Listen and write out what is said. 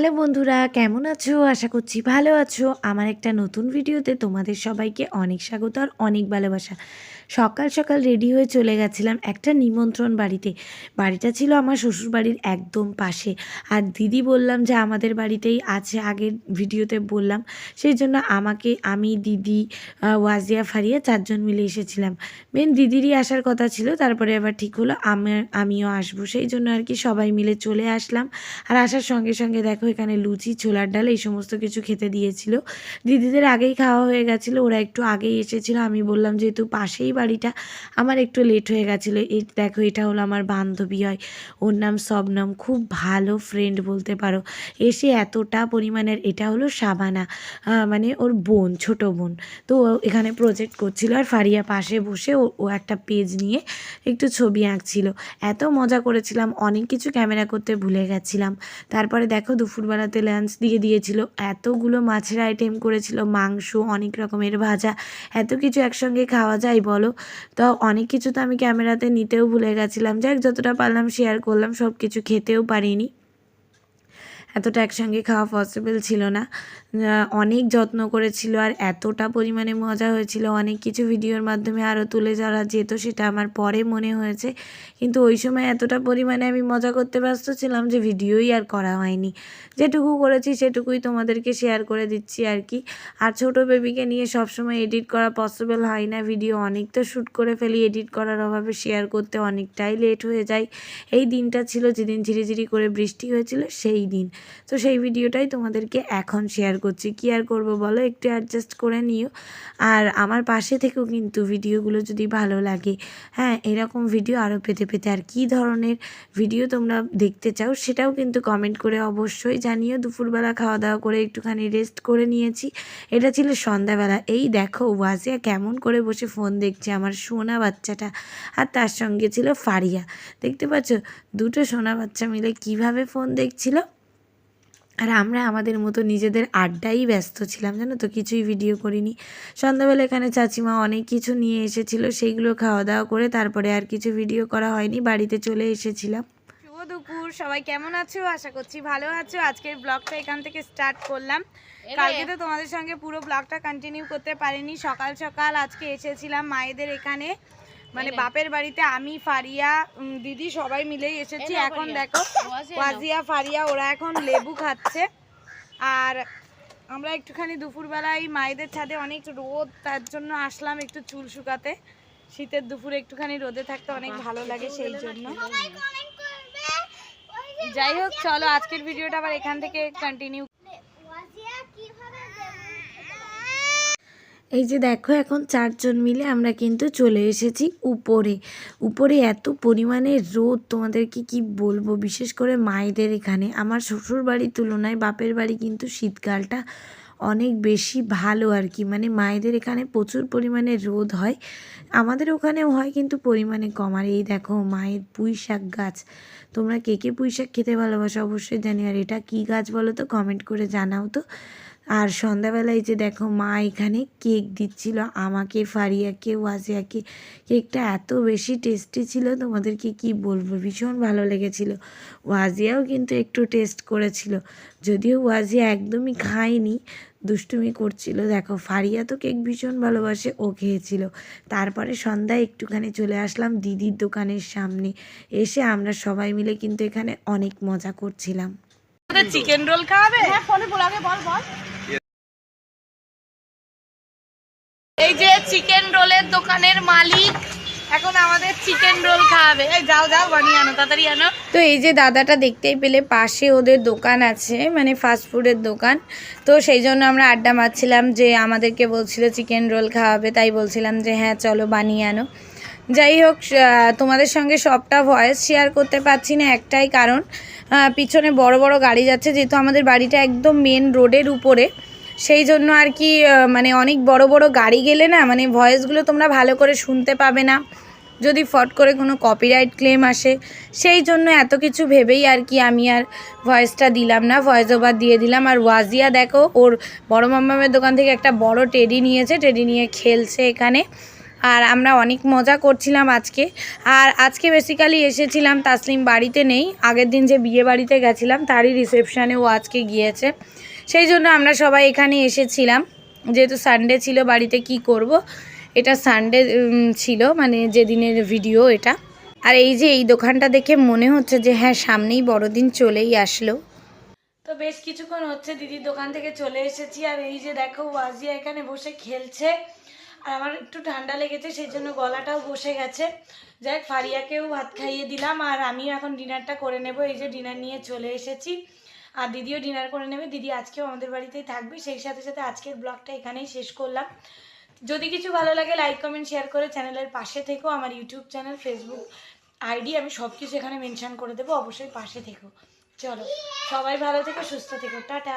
Hello বন্ধুরা, কেমন আছো? আশা করছি ভালো আছো। আমার একটা নতুন ভিডিওতে তোমাদের সবাইকে অনেক স্বাগত আর অনেক ভালোবাসা। সকাল সকাল রেডি হয়ে চলে গেছিলাম একটা নিমন্ত্রণ বাড়িতে। বাড়িটা ছিল আমার শ্বশুরবাড়ির একদম পাশে। আর দিদি বললাম যে আমাদের বাড়িতেই আছে, আগের ভিডিওতে বললাম। সেই জন্য আমাকে, আমি, দিদি ওয়াজিয়া, ফারিয়া চারজন মিলে এসেছিলাম। মেন দিদিরই আসার কথা ছিল, তারপরে আবার ঠিক হলো আমার আমিও আসব। সেই জন্য আর কি সবাই মিলে চলে আসলাম। আর আসার সঙ্গে সঙ্গে দেখো এখানে লুচি, ছোলার ডাল, এই সমস্ত কিছু খেতে দিয়েছিল। দিদিদের আগেই খাওয়া হয়ে গেছিল, ওরা একটু আগেই এসেছিল। আমি বললাম যেহেতু পাশেই বাড়িটা, আমার একটু লেট হয়ে গেছিল। এই দেখো, এটা হলো আমার বান্ধবী হয়। ওর নাম শবনম। খুব ভালো ফ্রেন্ড বলতে পারো। এসে এতটা পরিমাণের, এটা হলো সাবানা মানে ওর বোন, ছোট বোন। তো এখানে প্রজেক্ট করছিল আর ফারিয়া পাশে বসে ও ও একটা পেজ নিয়ে একটু ছবি আঁকছিল। এত মজা করেছিলাম, অনেক কিছু ক্যামেরা করতে ভুলে গেছিলাম। তারপরে দেখো, দুপুরবেলাতে লাঞ্চ দিয়ে দিয়েছিল। এতগুলো মাছের আইটেম করেছিল, মাংস, অনেক রকমের ভাজা। এত কিছু একসঙ্গে খাওয়া যায়, বলো? তো অনেক কিছু তো আমি ক্যামেরাতে নিতেও ভুলে গেছিলাম। যাক, যতটা পারলাম শেয়ার করলাম সব কিছু খেতেও পারিনি। এতটা একসঙ্গে খাওয়া পসিবল ছিল না। অনেক যত্ন করেছিল আর এতটা পরিমাণে মজা হয়েছিল। অনেক কিছু ভিডিওর মাধ্যমে আরও তুলে ধরা যেত, সেটা আমার পরে মনে হয়েছে। কিন্তু ওই সময় এতটা পরিমাণে আমি মজা করতে ব্যস্ত ছিলাম যে ভিডিওই আর করা হয়নি। যেটুকু করেছি সেটুকুই তোমাদেরকে শেয়ার করে দিচ্ছি আর কি। আর ছোটো বেবিকে নিয়ে সবসময় এডিট করা পসিবল হয় না। ভিডিও অনেক তো শ্যুট করে ফেলি এডিট করার অভাবে শেয়ার করতে অনেকটাই লেট হয়ে যায়। এই দিনটা ছিল, যেদিন ঝিরিঝিরি করে বৃষ্টি হয়েছিল, সেই দিন। তো সেই ভিডিওটাই তোমাদেরকে এখন শেয়ার করছি। কি আর করব বলো? একটু অ্যাডজাস্ট করে নিও। আর আমার পাশে থেকেও কিন্তু ভিডিওগুলো যদি ভালো লাগে হ্যাঁ এরকম ভিডিও আরও পেতে পেতে আর কী ধরনের ভিডিও তোমরা দেখতে চাও সেটাও কিন্তু কমেন্ট করে অবশ্যই জানিও। দুপুরবেলা খাওয়া দাওয়া করে একটুখানি রেস্ট করে নিয়েছি। এটা ছিল সন্ধ্যাবেলা। এই দেখো ওয়াজিয়া কেমন করে বসে ফোন দেখছে আমার সোনা বাচ্চাটা আর তার সঙ্গে ছিল ফারিয়া। দেখতে পাচ্ছ? দুটো সোনা বাচ্চা মিলে কীভাবে ফোন দেখছিল? আর আমরা আমাদের মতো নিজেদের আড্ডাই ব্যস্ত ছিলাম জানো তো? কিছুই ভিডিও করিনি। সন্ধ্যাবেলা এখানে চাচিমা অনেক কিছু নিয়ে এসেছিল সেইগুলো খাওয়া দাওয়া করে তারপরে আর কিছু ভিডিও করা হয়নি বাড়িতে চলে এসেছিলাম। শুভ দুপুর সবাই কেমন আছো? আশা করছি ভালো আছো। আজকের ব্লগটা এখান থেকে স্টার্ট করলাম। কালকে তো তোমাদের সঙ্গে পুরো ব্লগটা কন্টিনিউ করতে পারিনি। সকাল সকাল আজকে এসেছিলাম মায়েদের এখানে। মানে বাপের বাড়িতে আমি ফারিয়া দিদি সবাই মিলেই এসেছি। এখন দেখো ওয়াজিয়া ফারিয়া ওরা এখন লেবু খাচ্ছে। আর আমরা একটুখানি দুপুরবেলায় মায়েদের ছাদে অনেক রোদ তার জন্য আসলাম একটু চুল শুকাতে। শীতের দুপুরে একটুখানি রোদে থাকতে অনেক ভালো লাগে সেই জন্য। যাই হোক চলো আজকের ভিডিওটা আবার এখান থেকে কন্টিনিউ এই যে দেখো, এখন চারজন মিলে আমরা কিন্তু চলে এসেছি উপরে। উপরে এত পরিমাণে রোদ, তোমাদেরকে কি বলব? বিশেষ করে মায়েদের এখানে। আমার শ্বশুর বাড়ির তুলনায় বাপের বাড়ি কিন্তু শীতকালটা অনেক বেশি ভালো আর কি। মানে মায়েদের এখানে প্রচুর পরিমাণে রোদ হয়। আমাদের ওখানেও হয় কিন্তু পরিমাণে কম। আর এই দেখো, মায়ের পুঁই শাক গাছ। তোমরা কে কে পুঁই শাক খেতে ভালোবাসো অবশ্যই জানি আর এটা কী গাছ বলো তো কমেন্ট করে জানাও তো। আর সন্ধ্যাবেলায় যে দেখো মা এখানে কেক দিচ্ছিল আমাকে ফারিয়াকে ওয়াজিয়াকে। কেকটা এত বেশি টেস্টি ছিল তোমাদেরকে কি বলব? ভীষণ ভালো লেগেছিল। ওয়াজিয়াও কিন্তু একটু টেস্ট করেছিল। যদিও ওয়াজিয়া একদমই খায়নি দুষ্টুমি করছিল। দেখো ফারিয়া তো কেক ভীষণ ভালোবাসে ও খেয়েছিল। তারপরে সন্ধ্যায় একটুখানি চলে আসলাম দিদির দোকানের সামনে। এসে আমরা সবাই মিলে কিন্তু এখানে অনেক মজা করছিলাম। চিকেন রোল খাওয়াবে? এই যে চিকেন রোলের দোকানের মালিক, এখন আমাদের চিকেন রোল খাওয়াবে। এই যাও যাও, বানিয়ে আনো, তাড়াতাড়ি আনো। তো এই যে দাদাটা দেখতেই পেলে পাশে ওদের দোকান আছে মানে ফাস্ট ফুডের দোকান। তো সেই জন্য আমরা আড্ডা মারছিলাম যে আমাদেরকে বলছিল চিকেন রোল খাওয়াবে, তাই বলছিলাম যে হ্যাঁ চলো বানিয়ে আনো। যাই হোক তোমাদের সঙ্গে সবটা ভয়েস শেয়ার করতে পারছি না একটাই কারণ পিছনে বড় বড় গাড়ি যাচ্ছে, যেহেতু আমাদের বাড়িটা একদম মেন রোডের উপরে। সেই জন্য আর কি মানে অনেক বড় বড় গাড়ি গেলে না মানে ভয়েসগুলো তোমরা ভালো করে শুনতে পাবে না। যদি ফট করে কোনো কপিরাইট ক্লেম আসে, সেই জন্য এত কিছু ভেবেই আর কি আমি আর ভয়েসটা দিলাম না ভয়েস ওভার দিয়ে দিলাম। আর ওয়াজিয়া দেখো, ওর বড় মাম্মামের দোকান থেকে একটা বড় টেডি নিয়েছে টেডি নিয়ে খেলছে এখানে। আর আমরা অনেক মজা করছিলাম আজকে। আর আজকে বেসিক্যালি এসেছিলাম, তাসলিম বাড়িতে নেই। আগের দিন যে বিয়ে বাড়িতে গেছিলাম, তারই রিসেপশানে ও আজকে গিয়েছে। সেই জন্য আমরা সবাই এখানে এসেছিলাম। যেহেতু সানডে ছিল, বাড়িতে কি করব? এটা সানডে ছিল মানে যেদিনের ভিডিও এটা। আর এই যে এই দোকানটা দেখে মনে হচ্ছে যে হ্যাঁ সামনেই বড়দিন চলেই আসলো। তো বেশ কিছুক্ষণ হচ্ছে দিদির দোকান থেকে চলে এসেছি। আর এই যে দেখো, ওয়াজিয়া এখানে বসে খেলছে। আর আমার একটু ঠান্ডা লেগেছে, সেই জন্য গলাটাও বসে গেছে। যাই ফারিয়াকেও ভাত খাইয়ে দিলাম। আর আমিও এখন ডিনারটা করে নেব। এই যে ডিনার নিয়ে চলে এসেছি। আর দিদিও ডিনার করে নেবে। দিদি আজকেও আমাদের বাড়িতেই থাকবে। সেই সাথে সাথে আজকের ব্লগটা এখানেই শেষ করলাম। যদি কিছু ভালো লাগে লাইক কমেন্ট শেয়ার করে চ্যানেলের পাশে থেকেও আমার ইউটিউব চ্যানেল ফেসবুক আইডি আমি সব কিছু এখানে মেনশান করে দেবো। অবশ্যই পাশে থেকো। চলো, সবাই ভালো থেকো, সুস্থ থেকো। টাটা।